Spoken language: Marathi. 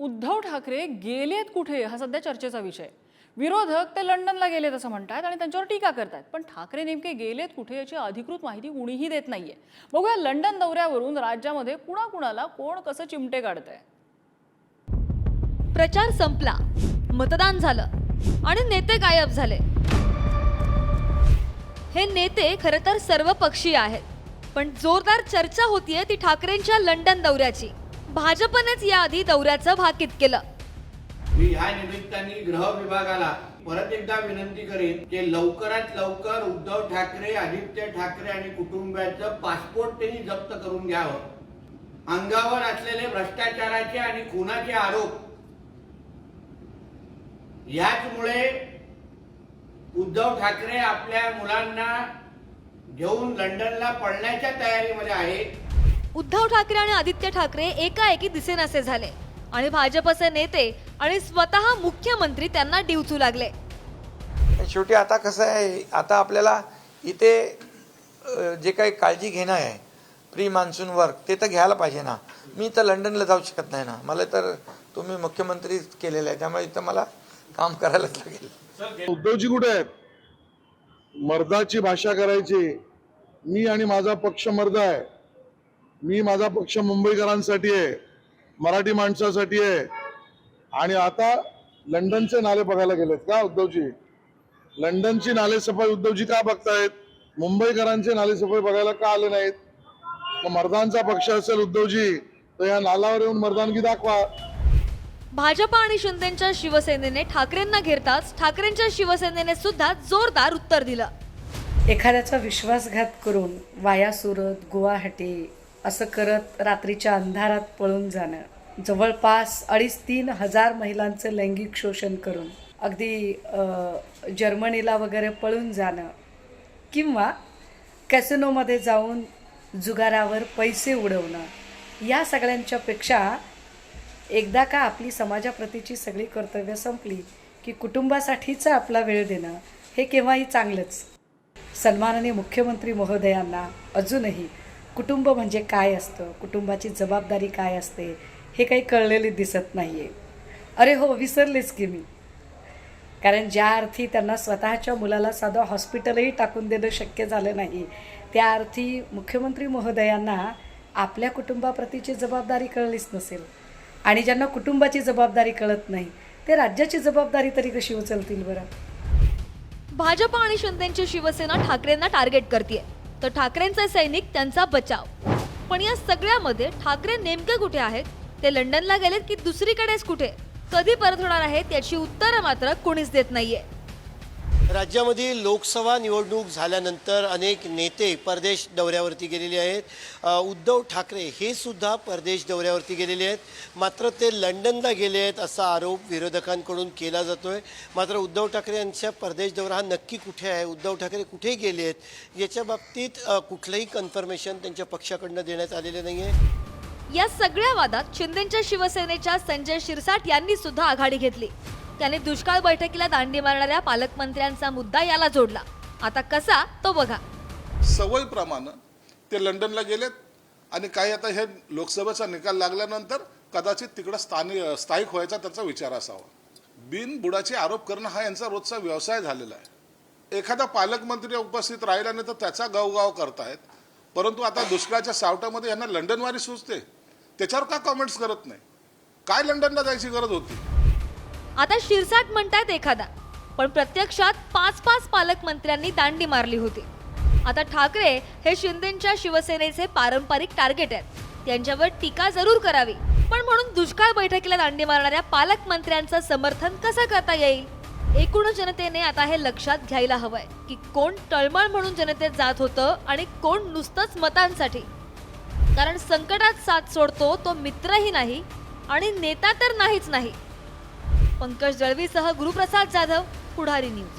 उद्धव ठाकरे गेलेत कुठे? हा सध्या चर्चेचा विषय. विरोधक ते लंडनला गेलेत असं म्हणतात आणि त्यांच्यावर टीका करतात. पण ठाकरे नेमके गेलेत कुठे याची अधिकृत माहिती कुणीही देत नाहीये. बघूया लंडन दौऱ्यावरून राज्यामध्ये कुणाकुणाला कोण कसं चिमटे काढतंय. प्रचार संपला. मतदान झालं. आणि नेते गायब झाले. हे नेते खरं तर सर्व पक्षीय आहेत. पण जोरदार चर्चा होतीये ती ठाकरेंच्या लंडन दौऱ्याची. भाजपनेच याआधी दौऱ्याचं भाकीत केलं? मी ह्या निमित्ताने गृह विभागाला परत एकदा विनंती करेन की लवकरात लवकर उद्धव ठाकरे आदित्य ठाकरे आणि कुटुंबाचं पासपोर्ट त्यांनी जप्त करून घ्यावं. अंगावर असलेले भ्रष्टाचाराचे आणि खुनाचे आरोप. याचमुळे उद्धव ठाकरे आपल्या मुलांना घेऊन लंडनला पळण्याच्या तयारीमध्ये आहेत. उद्धव ठाकरे आणि आदित्य ठाकरे एकाएकी दिसेनासे झाले. आणि भाजपचे नेते आणि स्वतः मुख्यमंत्री त्यांना डिवचू लागले. शेवटी आता कसं आहे आता आपल्याला इथे जे काही काळजी घेणं आहे प्री मान्सून वर्क ते तर घ्यायला पाहिजे ना. मी तर लंडनला जाऊ शकत नाही ना. मला तर तुम्ही मुख्यमंत्री केलेलं आहे त्यामुळे इथं मला काम करायलाच लागेल. उद्धवजी कुठे आहेत? मर्दाची भाषा करायची. मी आणि माझा पक्ष मर्द आहे. मी माझा पक्ष मुंबईकरांसाठी आहे मराठी माणसासाठी आहे. आणि आता लंडनचे नाले बघायला गेलेत का उद्धवजी? लंडनची नालेसफाई उद्धवजी का बघतायत? मुंबईकरांचे नालेसफाई बघायला का आले नाहीत? मग मर्दांचा पक्ष असेल उद्धवजी तर या नालावर येऊन मर्दानगी दाखवा. भाजप आणि शिंदेच्या शिवसेनेने ठाकरेंना घेरताच ठाकरेंच्या शिवसेनेने सुद्धा जोरदार उत्तर दिलं. एखाद्याचा विश्वासघात करून वाया सुरत गुवाहाटी असं करत रात्रीच्या अंधारात पळून जाणं. जवळपास अडीच तीन हजार महिलांचं लैंगिक शोषण करून अगदी जर्मनीला वगैरे पळून जाणं. किंवा कॅसिनोमध्ये जाऊन जुगारावर पैसे उडवणं. या सगळ्यांच्यापेक्षा एकदा का आपली समाजाप्रतीची सगळी कर्तव्य संपली की कुटुंबासाठीचा आपला वेळ देणं हे केव्हाही चांगलंच. सन्माननीय मुख्यमंत्री महोदयांना अजूनही कुटुंब म्हणजे काय असतं? कुटुंबाची जबाबदारी काय असते? हे काही कळलेले दिसत नाही आहे अरे हो विसरलेच की मी. कारण ज्या अर्थी त्यांना स्वतःच्या मुलाला साधं हॉस्पिटलही टाकून देणं शक्य झालं नाही त्या अर्थी मुख्यमंत्री महोदयांना आपल्या कुटुंबाप्रतीची जबाबदारी कळलीच नसेल. आणि ज्यांना कुटुंबाची जबाबदारी कळत नाही ते राज्याची जबाबदारी तरी कशी उचलतील बरं? भाजप आणि शिंदेची शिवसेना ठाकरेंना टार्गेट करते तर ठाकरेंचे सैनिक त्यांचा बचाव. पण या सगळ्यामध्ये ठाकरे नेमके कुठे आहेत? ते लंडनला गेलेत की दुसरीकडेच कुठे? कधी परत होणार आहेत? याची उत्तरं मात्र कोणीच देत नाहीये. राज्यामध्ये लोकसभा निवडणूक झाल्यानंतर अनेक नेते परदेश दौऱ्यावरती गेलेले आहेत. उद्धव ठाकरे हे सुद्धा परदेश दौऱ्यावरती गेलेले आहेत. मात्र ते लंडनला गेले आहेत असा आरोप विरोधकांकडून केला जातोय. मात्र उद्धव ठाकरे यांचा परदेश दौरा हा नक्की कुठे आहे? उद्धव ठाकरे कुठे गेले आहेत? याच्या बाबतीत कुठलंही कन्फर्मेशन त्यांच्या पक्षाकडनं देण्यात आलेलं नाही आहे या सगळ्या वादात शिंदेच्या शिवसेनेच्या संजय शिरसाट यांनी सुद्धा आघाडी घेतली. त्याने दुष्काळ बैठकीला दांडी मारणाऱ्या पालकमंत्र्यांचा मुद्दा याला जोडला. आता कसा तो बघा. सवयीप्रमाणे ते लंडनला गेलेत आणि काही आता हे लोकसभेचा निकाल लागल्यानंतर कदाचित तिकडं स्थानिक स्थायिक व्हायचा त्याचा विचार असावा. बिनबुडाचे आरोप करणं हा यांचा रोजचा व्यवसाय झालेला आहे. एखादा पालकमंत्री उपस्थित राहिला नाही तर त्याचा गावगाव करतायत. परंतु आता दुष्काळाच्या सावटामध्ये यांना लंडनवारी सुचते. त्याच्यावर का कमेंट्स करत नाही? काय लंडनला जायची गरज होती? आता शिरसाट म्हणतायत एखादा पण प्रत्यक्षात पाच पाच पालकमंत्र्यांनी दांडी मारली होती. आता ठाकरे हे शिंदेच्या शिवसेनेचे पारंपरिक टार्गेट आहेत. त्यांच्यावर टीका जरूर करावी. पण म्हणून दुष्काळ बैठकीला दांडी मारणाऱ्या पालकमंत्र्यांचं समर्थन कसं करता येईल? एकूण जनतेने आता हे लक्षात घ्यायला हवंय की कोण टळमळ म्हणून जनतेत जात होतं आणि कोण नुसतंच मतांसाठी. कारण संकटात साथ सोडतो तो मित्रही नाही आणि नेता तर नाहीच नाही. पंकज दळवीसह गुरुप्रसाद जाधव पुढारी न्यूज.